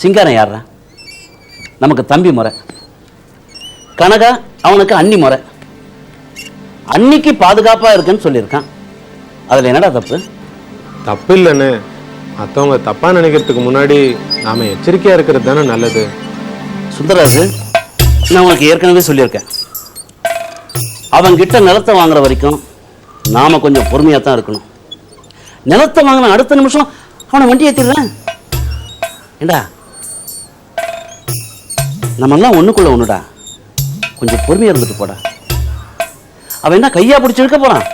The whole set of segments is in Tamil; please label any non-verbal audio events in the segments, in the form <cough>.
சிங்காரம் யாரா நமக்கு தம்பி முறை. கனகா அவனுக்கு அண்ணி முறை. அன்னிக்கு பாதுகாப்பாக இருக்குன்னு சொல்லியிருக்கான். அதில் என்னடா தப்பு? தப்பு இல்லைன்னு மற்றவங்க தப்பா நினைக்கிறதுக்கு முன்னாடி நாம எச்சரிக்கையா இருக்கிறது தானே நல்லது. சுந்தரராஜு நான் உனக்கு ஏற்கனவே சொல்லியிருக்கேன். அவங்கிட்ட நிலத்தை வாங்குற வரைக்கும் நாம கொஞ்சம் பொறுமையாக தான் இருக்கணும். நிலத்தை வாங்கின அடுத்த நிமிஷம் அவனை வண்டி ஏற்றிடுறேன் ஏண்டா? நம்மெல்லாம் ஒண்ணுக்குள்ள ஒண்ணுடா. கொஞ்சம் பொறுமையாக இருந்துட்டு போடா. அவன் என்ன கையா பிடிச்சி இழுக்க போறான்?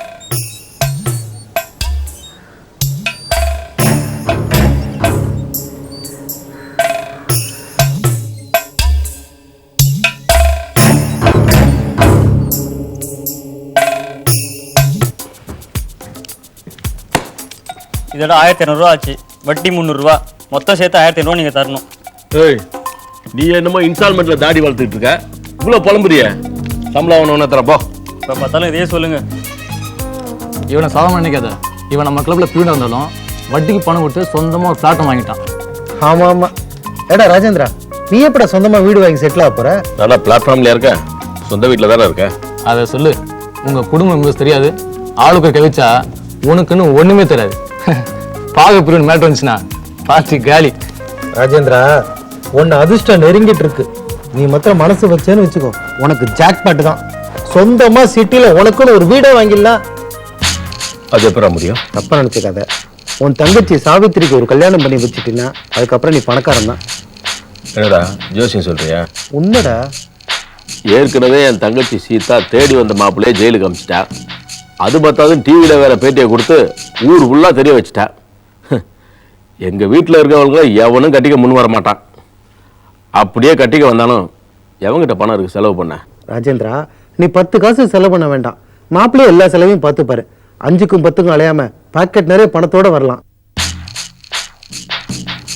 இதோட ஆயிரத்தி இரநூறுவா ஆச்சு. வட்டி முந்நூறுரூவா மொத்தம் சேர்த்து ஆயிரத்தி ஐநூறுவா நீங்கள் தரணும். ஏய் நீ என்னமோ இன்ஸ்டால்மெண்ட்ல தாடி வளர்த்துட்டு இருக்க. இவ்வளோ புலம்புறிய. சம்பளம் ஒன்று ஒன்று தரப்போ இப்போ பார்த்தாலும் இதே சொல்லுங்கள் இவனை சாதம் நினைக்காத. இவன் நம்ம கிளப்ல பியூனா இருந்தாலும் வட்டிக்கு பணம் கொடுத்து சொந்தமா ஒரு பிளாட்டம் வாங்கிட்டான். ஆமா ஆமா. ஏடா ராஜேந்திரா நீ எப்படா சொந்தமா வீடு வாங்கி செட்டில் ஆக போற? நல்லா பிளாட்ஃபார்ம்ல இருக்க. சொந்த வீட்டில் தானே இருக்க. அதை சொல்லு. உங்க குடும்பம் மெம்பர்ஸ் தெரியாது. ஆளுக்கு கவிச்சா உனக்குன்னு ஒண்ணுமே தெரியாது. <laughs> பாக பிரிவின் மேட்ரு வந்துச்சுன்னா பார்ட்டி காலி. ராஜேந்திரா உன்னை அதிர்ஷ்டம் நெருங்கிட்டு இருக்கு. நீ மாத்திரம் மனசு வச்சேன்னு வச்சுக்கோ. உனக்கு ஜாக்பாட் தான். சொந்தமா சிட்டில உனக்குன்னு ஒரு வீடே வாங்கிடலாம். அது எப்படா முடியும்? தப்பா நினைச்சுக்காத. உன் தங்கச்சி சாவித்திரிக்கு ஒரு கல்யாணம் பண்ணி வச்சுட்டீங்கன்னா அதுக்கப்புறம் நீ பணக்காரன் தான். என்னடா ஜோசியம் சொல்றியா? உண்மைடா ஏற்கனவே என் தங்கச்சி சீதா தேடி வந்த மாப்பிள்ளையே ஜெயிலுக்கு அமிச்சிட்டா. அது பார்த்தாலும் டிவியில் வேற பேட்டியை கொடுத்து ஊர் ஃபுல்லாக தெரிய வச்சிட்டா. எங்கள் வீட்டில் இருக்கவங்கள எவனும் கட்டிக்க முன் வர மாட்டான். அப்படியே கட்டிக்க வந்தாலும் எவங்கிட்ட பணம் இருக்கு செலவு பண்ண? ராஜேந்திரா நீ பத்து காசு செலவு பண்ண வேண்டாம். மாப்பிள்ளையே எல்லா செலவையும் பார்த்து பாரு. அஞ்சுக்கும் பத்துக்கும் அலையாம பாக்கெட் நிறைய பணத்தோட வரலாம்.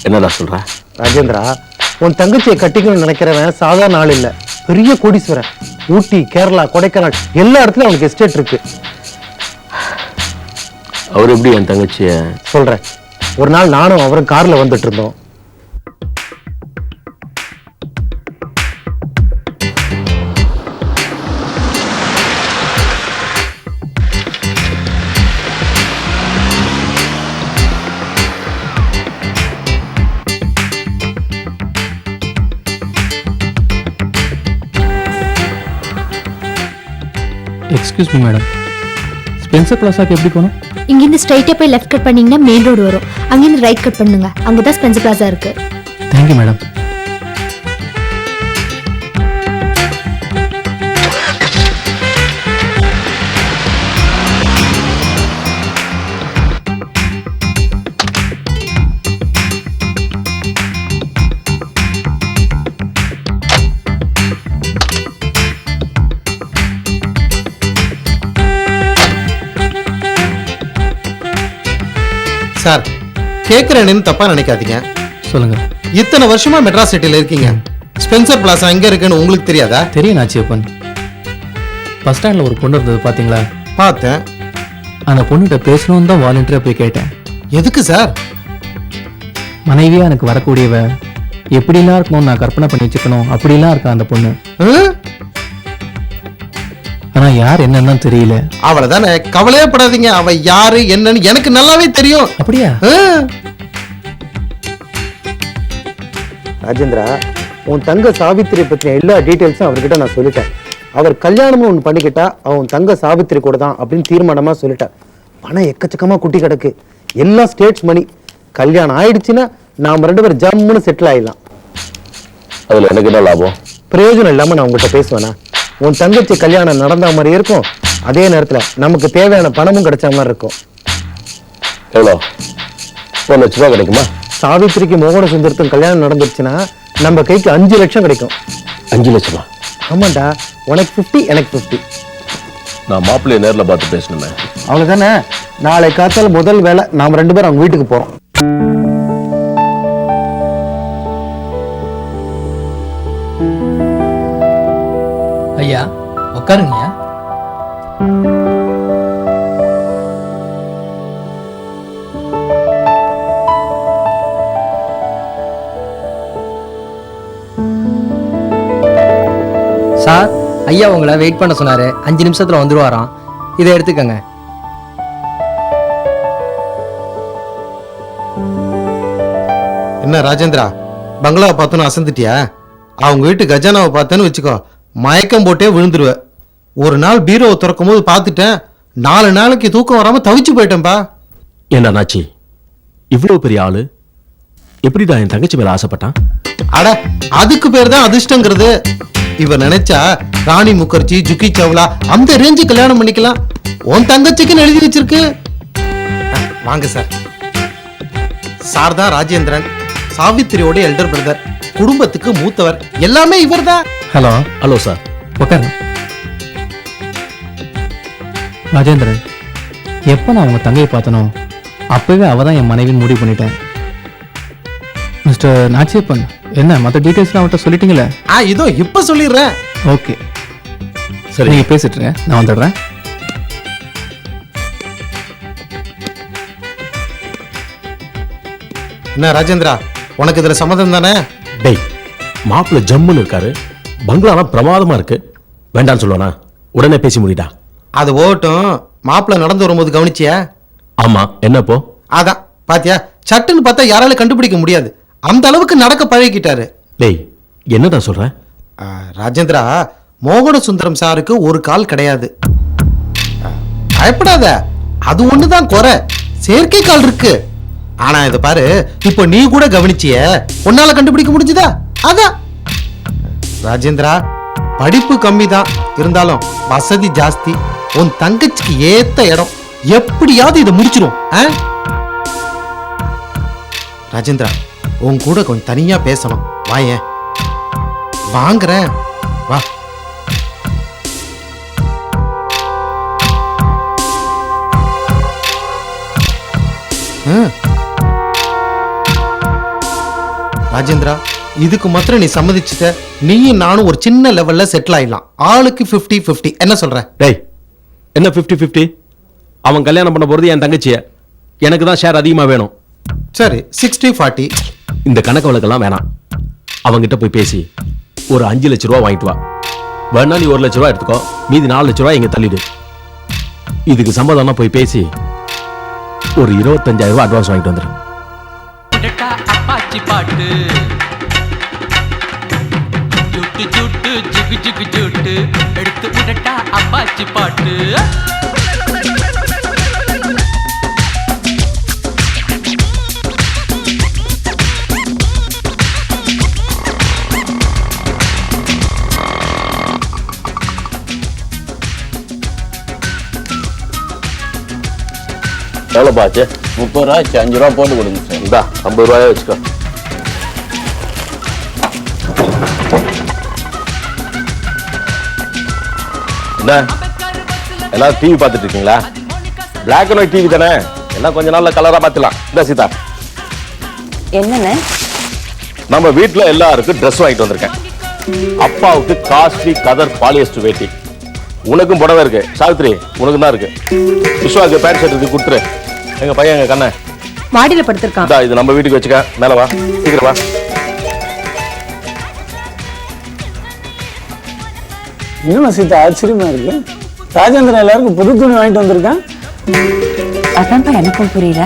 என்னடா சொல்ற? ராஜேந்திரா உன் தங்கச்சியை கட்டிக்கணும்னு நினைக்கிறவன் சாதாரண ஆள் இல்ல. பெரிய கோடீஸ்வரன். ஊட்டி கேரளா கொடைக்கானல் எல்லா இடத்துலயும் அவனுக்கு எஸ்டேட் இருக்கு. அவர் எப்படி என் தங்கச்சிய? சொல்றேன். ஒரு நாள் நானும் அவரும் கார்ல வந்துட்டு இருந்தோம். எக்ஸ்கியூஸ் மீ மேடம் ஸ்பென்சர் பிளாசாக்கு எப்படி போகணும்? இங்கிருந்து ஸ்ட்ரைட்டா போய் லெஃப்ட் கட் பண்ணீங்கன்னா மெயின் ரோடு வரும். அங்கிருந்து ரைட் கட் பண்ணுங்க. அங்கதான் ஸ்பென்சர் பிளாசா இருக்கு. தேங்க்யூ மேடம் சார் கேட்குறேன்னு தப்பா நினைக்காதீங்க. சொல்லுங்க. இத்தனை வருஷமா மெட்ராஸ் சிட்டில இருக்கீங்க. ஸ்பென்சர் பிளாசா எங்க இருக்குன்னு உங்களுக்கு தெரியாதா? தெரியும் நாச்சியப்பன். பஸ் ஸ்டாண்டில் ஒரு பொண்ணு இருந்தது பார்த்தீங்களா பார்த்தேன். அந்த பொண்ணுகிட்ட பேசணும்னு தான் வாலண்டியராக போய் கேட்டேன். எதுக்கு சார்? மனைவியா எனக்கு வரக்கூடியவ எப்படிலாம் இருக்கணும்னு நான் கற்பனை பண்ணி வச்சுக்கணும் அப்படிலாம் இருக்கா அந்த பொண்ணு? ஆனா யார் என்னன்னு தெரியல. அவ்வளவுதானே கவலையே படாதீங்க. அவ யாரு என்னன்னு எனக்கு நல்லாவே தெரியும். அப்படியா? ராஜேந்திரா உன் தங்க சாவித்திரி பற்றின எல்லா டீட்டெயில்ஸும் அவர்கிட்ட நான் சொல்லிட்டேன். அவர் கல்யாணம்னு ஒன்று பண்ணிக்கிட்டா அவன் தங்க சாவித்திரி கூட தான் அப்படின்னு தீர்மானமா சொல்லிட்டேன். பணம் எக்கச்சக்கமா குட்டி கிடக்கு. எல்லாம் ஸ்டேட்ஸ் மணி. கல்யாணம் ஆயிடுச்சுன்னா நாம ரெண்டு பேரும் ஜம்முன்னு செட்டில் ஆயிடலாம். அதில் எனக்கு என்ன லாபம்? பிரயோஜனம் இல்லாம நான் உங்ககிட்ட பேசுவேனா? உன் தங்கச்சி கல்யாணம் நடந்த மாதிரி இருக்கும். அதே நேரத்துல நமக்கு தேவையான பணமும் கிடைச்ச மாதிரி இருக்கும். எவ்வளோ? ஒரு லட்ச ரூபா கிடைக்குமா? சாவித்திரிக்கு மோகன சுந்தரத்தும் கல்யாணம் நடந்துருச்சுன்னா நம்ம கைக்கு அஞ்சு லட்சம் கிடைக்கும். அஞ்சு லட்சமா? ஆமாண்டா உனக்கு 50 எனக்கு 50 நான் மாப்பிள்ளைய நேரில் பார்த்து பேசணுமே. அவ்வளவுதானே? நாளை காத்தால முதல் வேலை நாம ரெண்டு பேரும் அவங்க வீட்டுக்கு போறோம். ஐயா உட்காருங்கய்யா சார் ஐயா உங்களை வெயிட் பண்ண சொன்னாரு. அஞ்சு நிமிஷத்துல வந்துருவாராம். இதை எடுத்துக்கங்க. என்ன ராஜேந்திரா? பங்களாவை பார்த்தோன்னு அசந்துட்டியா? அவங்க வீட்டு கஜானாவை பார்த்தேன்னு வச்சுக்கோ. மயக்கம் போட்டே விழுந்துருவ. ஒரு நாள் பீரோவை திறக்கும் போது பார்த்துட்டேன் நாலு நாளைக்கு தூக்கம் வராம தவிச்சு போயிட்டேன்பா. என்ன நாச்சி இவ்வளவு பெரிய ஆளு? எப்படிடா என் தங்கச்சி மேல ஆசைப்பட்டான்? அட அதுக்கு பேர் தான் அதிர்ஷ்டங்கிறது. இவ நினைச்சா ராணி முகர்ஜி ஜுக்கி சவ்லா அந்த ரேஞ்சு கல்யாணம் பண்ணிக்கலாம். உன் தங்கச்சிக்குன்னு எழுதி வச்சிருக்கு. வாங்க சார். சார் தான் ராஜேந்திரன் சாவித்திரியோட எல்டர் பிரதர் குடும்பத்துக்கு மூத்தவர் எல்லாமே இவர்தான் ஹலோ. Hello sir. உட்காருங்க ராஜேந்திரன் எப்போ நான் உங்க தங்கையை பார்த்தனோ அப்பவே அவ தான் என் மனைவின்னு முடிவு பண்ணிட்டேன். மிஸ்டர் நாச்சியப்பன் என்ன மற்ற டீட்டெயில்ஸ்லாம் அவர்கிட்ட சொல்லிட்டீங்களே? ஆ இதோ இப்ப சொல்லிடுறேன். ஓகே. சரி. நீங்கள் பேசிட்டு இருங்க நான் வந்துடுறேன். என்ன ராஜேந்திரா உனக்கு இதுல சம்மதம் தானே? டேய் மாப்பிள்ள ஜம்முன்னு இருக்காரு. பங்களாலாம் பிரமாதமா இருக்கு. வேண்டான்னு சொல்லுவானா? உடனே பேசி முடிடா. அது ஓட்டும். மாப்பிள்ளை நடந்து வரும்போது கவனிச்சியா? ஆமா என்னப்போ அதான் பாத்தியா? சட்டுன்னு பார்த்தா யாராலும் கண்டுபிடிக்க முடியாது. அந்த அளவுக்கு நடக்க பழகிக்கிட்டாரு. டேய் என்னடா சொல்ற? ஆ, ராஜேந்திரா மோகன சுந்தரம் சாருக்கு ஒரு கால் கிடையாது. பயப்படாத. அது ஒண்ணுதான் குறை. செயற்கை கால் இருக்கு. ஆனா இதை பாரு இப்போ நீ கூட கவனிச்சிய உன்னால கண்டுபிடிக்க முடிஞ்சுதா? அதான் ராஜேந்திரா படிப்பு கம்மி தான் இருந்தாலும் வசதி ஜாஸ்தி. உன் தங்கச்சிக்கு ஏத்த இடம். எப்படியாவது இதை முடிச்சிரும் ராஜேந்திரா உன் கூட கொஞ்சம் தனியா பேசணும். வாயேன் வாங்குறேன். வா. ம். ராஜேந்திரா இதுக்கு மாத்திரம் நீ சம்மதிச்சிட்ட நீயும் நானும் ஒரு சின்ன லெவல்ல செட்டில் ஆயிடலாம். ஆளுக்கு 50 50 என்ன சொல்ற? டேய் என்ன 50 50 அவன் கல்யாணம் பண்ண போறது என் தங்கச்சிய. எனக்கு தான் ஷேர் அதிகமா வேணும். சரி சிக்ஸ்டி ஃபார்ட்டி இந்த கணக்கு வழக்கெல்லாம் வேணாம். அவங்கிட்ட போய் பேசி ஒரு அஞ்சு லட்ச ரூபா வாங்கிட்டு வா. வேணா நீ ஒரு லட்ச ரூபா எடுத்துக்கோ. மீதி நாலு லட்ச ரூபா இங்க தள்ளிடு. இதுக்கு சம்மதம்னா போய் பேசி ஒரு இருபத்தஞ்சாயிரம் ரூபாய் அட்வான்ஸ் வாங்கிட்டு வந்துடு. அப்பாச்சி பாட்டு. ஜுட்டு ஜுட்டு ஜிகு ஜிகு ஜுட்டு. எடுத்து விடட்டா அப்பாச்சி பாட்டு. எவ்வளோ பாச்சு? முப்பது ரூபா அஞ்சு ரூபா போட்டு கொடுங்க சார். இந்தா ஐம்பது ரூபாயா வச்சுக்கோ. எல்லாரும் டிவி பார்த்துட்டு இருக்கீங்களா பிளாக் அண்ட் ஒயிட் டிவி தானே? எல்லாம் கொஞ்ச நாள்ல கலரா பார்த்துலாம் இந்த சீதா. என்னண்ணே நம்ம வீட்ல எல்லாருக்கும் Dress வாங்கிட்டு வந்திருக்கேன். அப்பாவுக்கு காஸ்ட்லி கதர் பாலியஸ்டர் வேட்டி. உனக்கும் புடவை இருக்கு. சாவித்ரி உனக்கு தான் இருக்கு. விஸ்வாக்கு பேண்ட் ஷர்ட் இருக்கு கொடுத்துரு. எங்க பையன் எங்க கண்ணன். மாடியில படுத்திருக்கான். இது நம்ம வீட்டுக்கு வச்சுக்க. மேல வா. சீக்கிரம் வா. இன்னும் சீதா ஆச்சரியமா இருக்கு. ராஜேந்திரன் எல்லாருக்கும் புது துணி வாங்கிட்டு வந்திருக்கான். அதான்ப்பா எனக்கும் புரியல.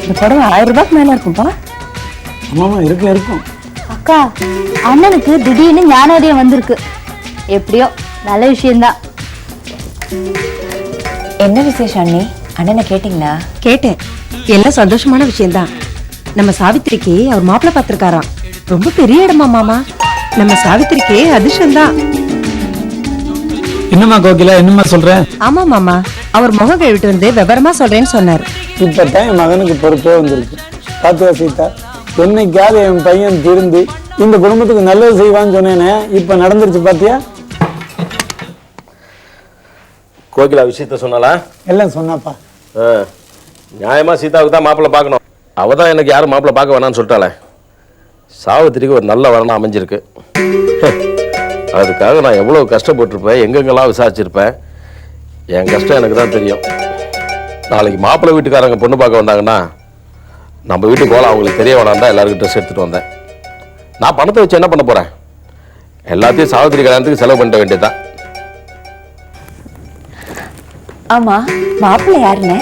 இந்த புடவை ஆயிரம் ரூபாய்க்கு மேல இருக்கும்பா. ஆமாமா இருக்கும் இருக்கும். அக்கா அண்ணனுக்கு திடீர்னு ஞானோதயம் வந்திருக்கு. எப்படியோ நல்ல விஷயம்தான். என்ன விசேஷம் அண்ணி? அண்ணனை கேட்டீங்களா? கேட்டேன். எல்லாம் சந்தோஷமான விஷயம்தான். நம்ம சாவித்திரிக்கு அவர் மாப்பிள்ளை பார்த்திருக்காராம். ரொம்ப பெரிய இடமா மாமா? நம்ம சாவித்திரிக்கு அதிர்ஷ்டம்தான். என்னம்மா கோகிலா என்னம்மா சொல்ற? ஆமா மாமா. அவர் முகம் கழுவிட்டு வந்து விவரமா சொல்றேன்னு சொன்னார். இப்பதான் என் மகனுக்கு பொறுப்பே வந்திருக்கு. பாத்தியா சீதா. என்னைக்காவது என் பையன் திருந்து இந்த குடும்பத்துக்கு நல்லது செய்வான்னு சொன்னேனே இப்ப நடந்துருச்சு பாத்தியா? கோகிலா விஷயத்த சொன்னாலா எல்லாம் சொன்னாப்பா. ஆ. நியாயமா சீதாவுக்கு தான் மாப்பிள்ளை பார்க்கணும். அவ தான் எனக்கு யாரும் மாப்பிள்ளை பார்க்க வேணாம்னு சொல்லிட்டாளே. சாவித்திரிக்கு ஒரு நல்ல வரணும் அமைஞ்சிருக்கு. அதுக்காக நான் எவ்வளோ கஷ்டப்பட்டிருப்பேன் எங்கெங்கெல்லாம் விசாரிச்சிருப்பேன் என் கஷ்டம் எனக்கு தான் தெரியும். நாளைக்கு மாப்பிள்ளை வீட்டுக்காரங்க பொண்ணு பார்க்க வந்தாங்கன்னா நம்ம வீட்டு கோலம் அவங்களுக்கு தெரிய வேணாம் தான் எல்லாருக்கும் ட்ரெஸ் எடுத்துகிட்டு வந்தேன். நான் பணத்தை வச்சு என்ன பண்ண போகிறேன் எல்லாத்தையும் சாவித்திரி கல்யாணத்துக்கு செலவு பண்ணிட வேண்டியதுதான். ஆமா மாப்பிள்ளை யாருண்ணே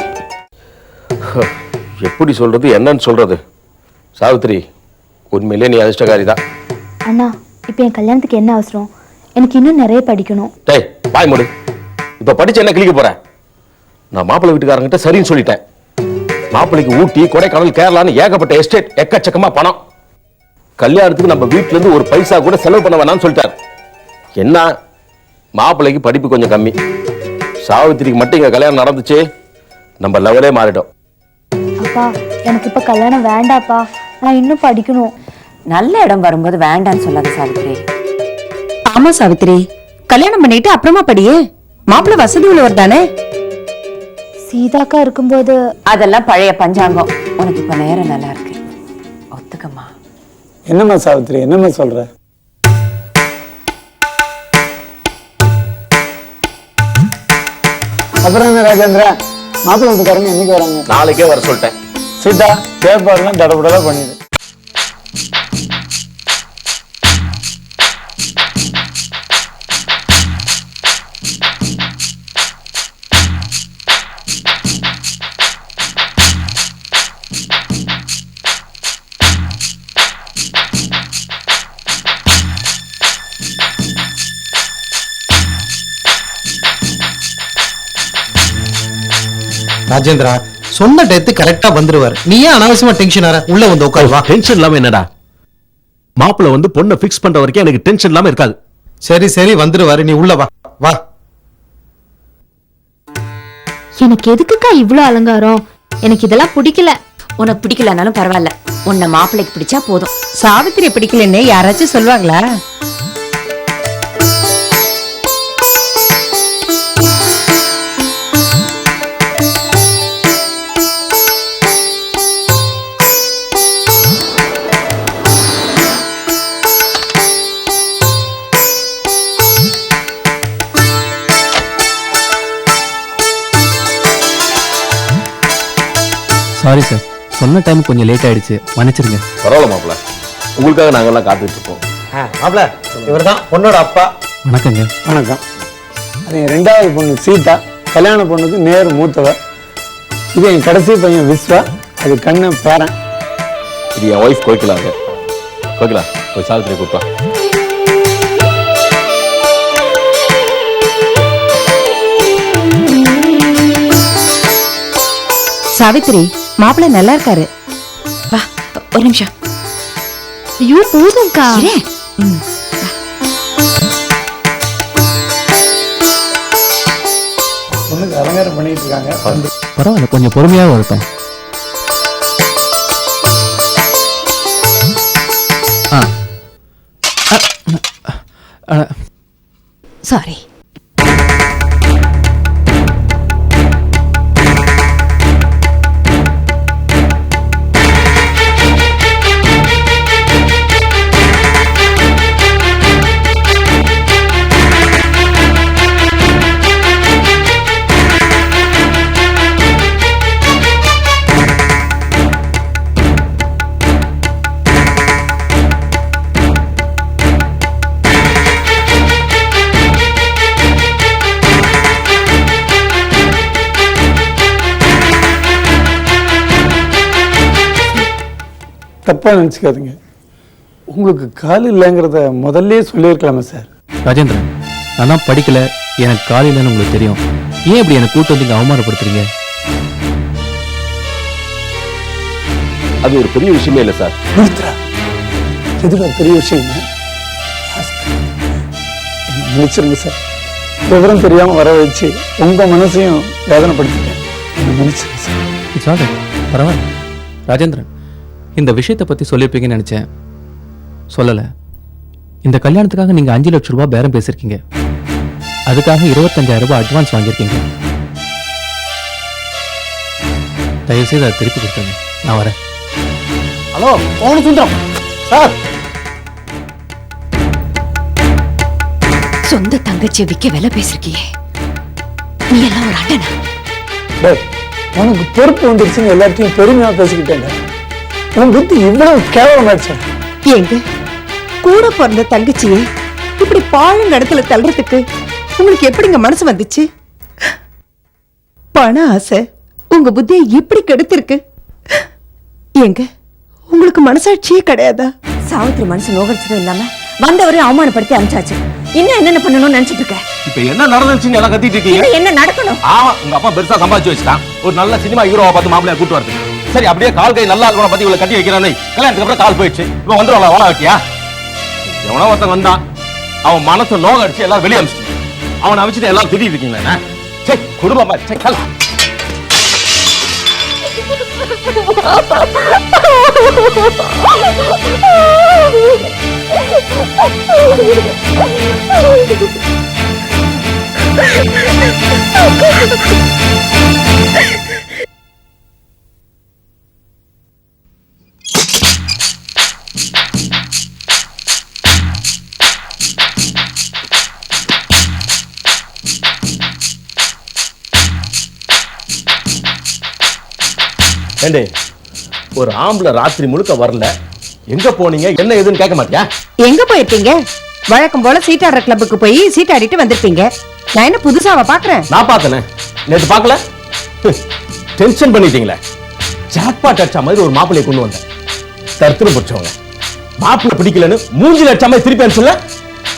எப்படி சொல்கிறது என்னன்னு சொல்கிறது சாவித்திரி உண்மையிலே நீ அதிர்ஷ்டகாரி தான் அண்ணா இப்போ என் கல்யாணத்துக்கு என்ன அவசரம்? எனக்கு இன்னும் நிறைய படிக்கணும். டேய் வாய் மூடு. இப்போ படிச்சு என்ன கிளிக்க போற? நான் மாப்பிள்ளை வீட்டுக்காரங்கிட்ட சரின்னு சொல்லிட்டேன். மாப்பிள்ளைக்கு ஊட்டி கொடைக்கானல் கேரளான்னு ஏகப்பட்ட எஸ்டேட் எக்கச்சக்கமா பணம். கல்யாணத்துக்கு நம்ம வீட்ல இருந்து ஒரு பைசா கூட செலவு பண்ண வேணாம்னு சொல்லிட்டார். என்ன? மாப்பிள்ளைக்கு படிப்பு கொஞ்சம் கம்மி. சாவித்திரிக்கு மட்டும் இங்க கல்யாணம் நடந்துச்சு. நம்ம லெவலே மாறிடும் அப்பா எனக்கு இப்போ கல்யாணம் வேண்டாப்பா. நான் இன்னும் படிக்கணும். நல்ல இடம் வரும்போது வேண்டான்னு சொல்லாத சாவித்ரி ஆமா சாவித்திரி. கல்யாணம் பண்ணிட்டு அப்புறமா படியே. மாப்பிள்ளை வசதி உள்ளவர் தானே? சீதாக்கா இருக்கும்போது அதெல்லாம் பழைய பஞ்சாங்கம். உனக்கு இப்ப நேரம் நல்லா இருக்கு. ஒத்துக்கம்மா. என்னம்மா சாவித்திரி என்னம்மா சொல்ற? அப்புறம் என்ன ராஜேந்திரா? மாப்பிள்ளை வீட்டுக்காரங்க என்னைக்கு வராங்க. நாளைக்கே வர சொல்லிட்டேன். சீதா ஏற்பாடுலாம் தடபடலா பண்ணிடு. ராஜேந்திரா சொன்ன டெத்து கரெக்டா வந்துருவாரு. நீ ஏன் அனாவசியமா டென்ஷன் ஆற? உள்ள வந்து உட்காரு வா. டென்ஷன் இல்லாம என்னடா? மாப்பிள்ளை வந்து பொண்ணை ஃபிக்ஸ் பண்ற வரைக்கும் எனக்கு டென்ஷன் இல்லாம இருக்காது. சரி சரி வந்துருவாரு. நீ உள்ள வா. வா. எனக்கு எதுக்குக்கா இவ்வளோ அலங்காரம்? எனக்கு இதெல்லாம் பிடிக்கல. உனக்கு பிடிக்கலனாலும் பரவாயில்ல. உன்னை மாப்பிள்ளைக்கு பிடிச்சா போதும். சாவித்திரி பிடிக்கலன்னு யாராச்சும் சொல்லுவாங்களா? சாரி சார் சொன்ன டைம் கொஞ்சம் லேட் ஆயிடுச்சு. மன்னிச்சிருங்க. பரவாயில்ல மாப்பிள்ளை உங்களுக்காக நாங்கெல்லாம் காத்துட்டு இருக்கோம். மாப்ள இவர்தான் பொண்ணோட அப்பா. வணக்கங்க. வணக்கம். அது என் ரெண்டாவது பொண்ணு சீதா. கல்யாண பொண்ணுக்கு நேர் மூத்தவ. இது என் கடைசி பையன் விஸ்வா. அது கண்ணு பேரன். இது என் ஒய்ஃப் கோகிலாங்க கோகிலா போய் சாவித்திரி கூப்பிட்டா சாவித்திரி மாப்பிள்ளை நல்லா இருக்காரு வா ஒரு நிமிஷம். ஐயோ போதும்க்கா. இரு. ம். பொண்ணுக்கு அலங்காரம் பண்ணிட்டு இருக்காங்க பரவாயில்ல கொஞ்சம் பொறுமையாக வரட்டும் சாரி தப்பா நினச்சிக்காதீங்க. உங்களுக்கு கால் இல்லைங்கிறத முதல்ல சொல்லியிருக்கலாமே சார். ராஜேந்திரன் நான் தான் படிக்கல எனக்கு காலையிலன்னு உங்களுக்கு தெரியும். ஏன் இப்படி என்னை கூட்டு வந்து இங்க அவமானப்படுத்துறீங்க? அது ஒரு பெரிய விஷயமே இல்லை சார். நிறுத்துறா. எதுக்கு அது பெரிய விஷயம் இல்லை மன்னிச்சிருங்க சார். விவரம் தெரியாம வர வச்சு உங்க மனசையும் வேதனைப்படுத்திட்டேன். என்னை மன்னிச்சிருங்க சார் ஆல் பரவாயில்ல. ராஜேந்திரன் இந்த விஷயத்தை பற்றி சொல்லியிருப்பீங்கன்னு நினச்சேன். சொல்லலை. இந்த கல்யாணத்துக்காக நீங்கள் அஞ்சு லட்ச ரூபாய் பேரம் பேசியிருக்கீங்க. அதுக்காக இருபத்தஞ்சாயிரம் ரூபாய் அட்வான்ஸ் வாங்கியிருக்கீங்க. தயவுசெய்து அதை திருப்பி கொடுத்துருங்க. நான் வரேன். ஹலோ பவுன சுந்தரம். சார். சொந்த தங்கச்சியை விக்க விலை பேசிருக்கியே. நீ எல்லாம் ஒரு டேய் உனக்கு பொறுப்பு வந்துருச்சுன்னு எல்லாத்தையும் பெருமையா பேசிக்கிட்டேன். உன் புத்தி இவ்வளவு கேவலமாச்சா ஏங்க கூட பிறந்த தங்கச்சியை இப்படி பாழுங்கடத்துல தள்ளுறதுக்கு உங்களுக்கு எப்படிங்க மனசு வந்துச்சு? பண ஆசை உங்க புத்தியை இப்படி கெடுத்திருக்கு. ஏங்க உங்களுக்கு மனசாட்சியே கிடையாதா? சாவித்திரி மனசு நோகடிச்சதும் இல்லாம வந்தவரையும் அவமானப்படுத்தி அனுப்பிச்சாச்சு. இன்னும் என்னென்ன பண்ணணும்னு நினைச்சிட்டு இருக்க? இப்ப என்ன நடந்துச்சுன்னு எல்லாம் கத்திட்டு இருக்கீங்க? என்ன நடக்கணும்? ஆமா உங்க அப்பா பெருசா சம்பாதிச்சு வச்சுட்டான். ஒரு நல்ல சினிமா ஹீரோவா பார்த்து மாப்பிளைய கூட்டு வருது சரி அப்படியே கால் கை நல்லா இருக்கணும் பத்தி இவ்வளவு கட்டி வைக்கிறானே. கல்யாணத்துக்கு அப்புறம் கால் போயிடுச்சு. இப்ப வந்துடும் ஓன வைக்கியா? எவனோ ஒருத்தன் வந்தான். அவன் மனசு நோக அடிச்சு எல்லாம் வெளியே அமிச்சிட்டு அவனை அமைச்சிட்டு எல்லாம் திட்டி இருக்கீங்களா சே குடும்பமா சே கல். <laughs> ஏண்டே ஒரு ஆம்பளை ராத்திரி முழுக்க வரல. எங்க போனீங்க? என்ன ஏதுன்னு கேட்க மாட்டியா? எங்க போயிருப்பீங்க வழக்கம் போல சீட்டாடுற கிளப்புக்கு போய் சீட்டாடிட்டு வந்திருப்பீங்க. நான் என்ன புதுசாவா பாக்குறேன்? நான் பார்த்தனே நேத்து பார்க்கல டென்ஷன் பண்ணிட்டீங்களே. ஜாக்பாட் அடிச்ச மாதிரி ஒரு மாப்பிள்ளையை கொண்டு வந்தேன். தருத்திரம் பிடிச்சவங்க. மாப்பிள்ளை பிடிக்கலன்னு மூஞ்சில அடிச்ச மாதிரி திருப்பி அனுப்பிச்சுல?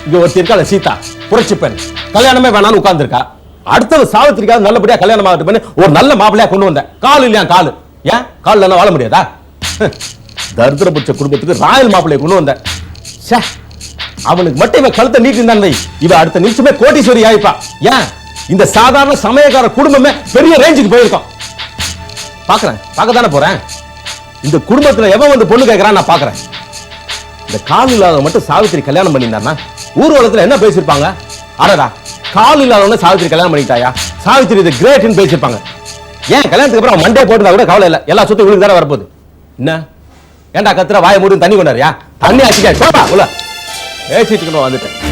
இங்க ஒருத்தி இருக்கால சீதா? புரட்சி பெண். கல்யாணமே வேணாம்னு உட்கார்ந்திருக்கா. அடுத்தது சாவித்திரிக்காவது நல்லபடியா கல்யாணம் ஆகட்டும் பண்ணி ஒரு நல்ல மாப்பிள்ளையா கொண்டு வந்தேன். கால் இல்லையா கால்? ஏன்? காலில் என்ன வாழ முடியாதா? தரித்திர பிடிச்ச குடும்பத்துக்கு ராயல் மாப்பிள்ளையை கொண்டு வந்தேன். ச்சே, அவனுக்கு மட்டும் இவன் கழுத்தை நீட்டிருந்தான் வை. இவன் அடுத்த நிமிஷமே கோட்டீஸ்வரி ஆயிப்பா. ஏன்? இந்த சாதாரண சமயக்கார குடும்பமே பெரிய ரேஞ்சுக்கு போயிருக்கோம். பாக்குறேன் பார்க்க தானே போறேன்? இந்த குடும்பத்துல எவன் வந்து பொண்ணு கேட்கறான் நான் பாக்குறேன். இந்த கால் இல்லாதவன் மட்டும் சாவித்திரி கல்யாணம் பண்ணியிருந்தாருன்னா ஊர்வலத்துல என்ன பேசியிருப்பாங்க? அடடா கால் இல்லாதவன சாவித்திரி கல்யாணம் பண்ணிட்டாயா சாவித்திரி இது கிரேட்னு பேசியிருப்பாங்க. ஏன் கல்யாணத்துக்கு அப்புறம் மண்டே போட்டுனா கூட கவலை இல்லை. எல்லா சொத்து இவளுக்கு தானே வரப்போகுது. என்ன? ஏன்டா கத்துற வாயை மூடி தண்ணி கொண்டாரியா தண்ணி ஆச்சுக்கா போடா உள்ள. பேசிட்டு இருக்கணும் வந்துட்டேன்.